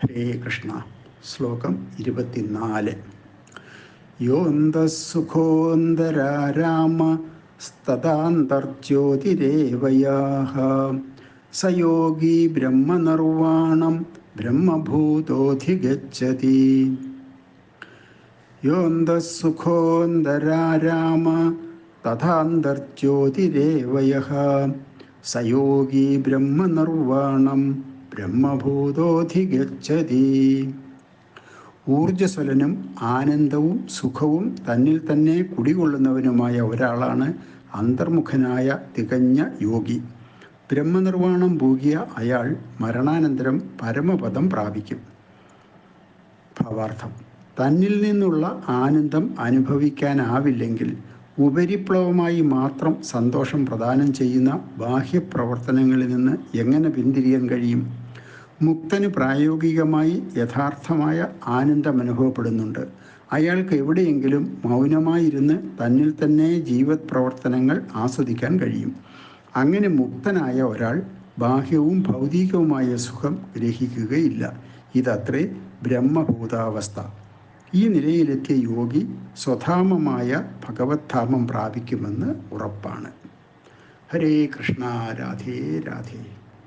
ഹരേ കൃഷ്ണ ശ്ലോകം ഇരുപത്തിനാല്. യോന്തസുഖോന്തരാരാമ സ്തദാന്തർജ്യോതിരേവയാഹ. സയോഗി ബ്രഹ്മനിർവാണം ബ്രഹ്മഭൂതോധിഗച്ഛതി. യോന്തസുഖോന്തരാരാമ തഥാന്തർജ്യോതിരേവയ സയോഗി ബ്രഹ്മനിർവാണം ബ്രഹ്മഭൂതോധിഗച്ഛതി ഊർജസ്വലനും ആനന്ദവും സുഖവും തന്നിൽ തന്നെ കുടികൊള്ളുന്നവനുമായ ഒരാളാണ് അന്തർമുഖനായ തികഞ്ഞ യോഗി. ബ്രഹ്മനിർവാണം പൂകിയ അയാൾ മരണാനന്തരം പരമപദം പ്രാപിക്കും. ഭാവാർത്ഥം. തന്നിൽ നിന്നുള്ള ആനന്ദം അനുഭവിക്കാനാവില്ലെങ്കിൽ ഉപരിപ്ലവമായി മാത്രം സന്തോഷം പ്രദാനം ചെയ്യുന്ന ബാഹ്യപ്രവർത്തനങ്ങളിൽ നിന്ന് എങ്ങനെ പിന്തിരിയാൻ കഴിയും? മുക്തന് പ്രായോഗികമായി യഥാർത്ഥമായ ആനന്ദം അനുഭവപ്പെടുന്നുണ്ട്. അയാൾക്ക് എവിടെയെങ്കിലും മൗനമായിരുന്ന് തന്നിൽ തന്നെ ജീവത് പ്രവർത്തനങ്ങൾ ആസ്വദിക്കാൻ കഴിയും. അങ്ങനെ മുക്തനായ ഒരാൾ ബാഹ്യവും ഭൗതികവുമായ സുഖം ഗ്രഹിക്കുകയില്ല. ഇതത്രേ ബ്രഹ്മഭൂതാവസ്ഥ. ഈ നിലയിലെത്തിയ യോഗി സ്വധാമമായ ഭഗവത്ധാമം പ്രാപിക്കുമെന്ന് ഉറപ്പാണ്. ഹരേ കൃഷ്ണ രാധേ രാധേ.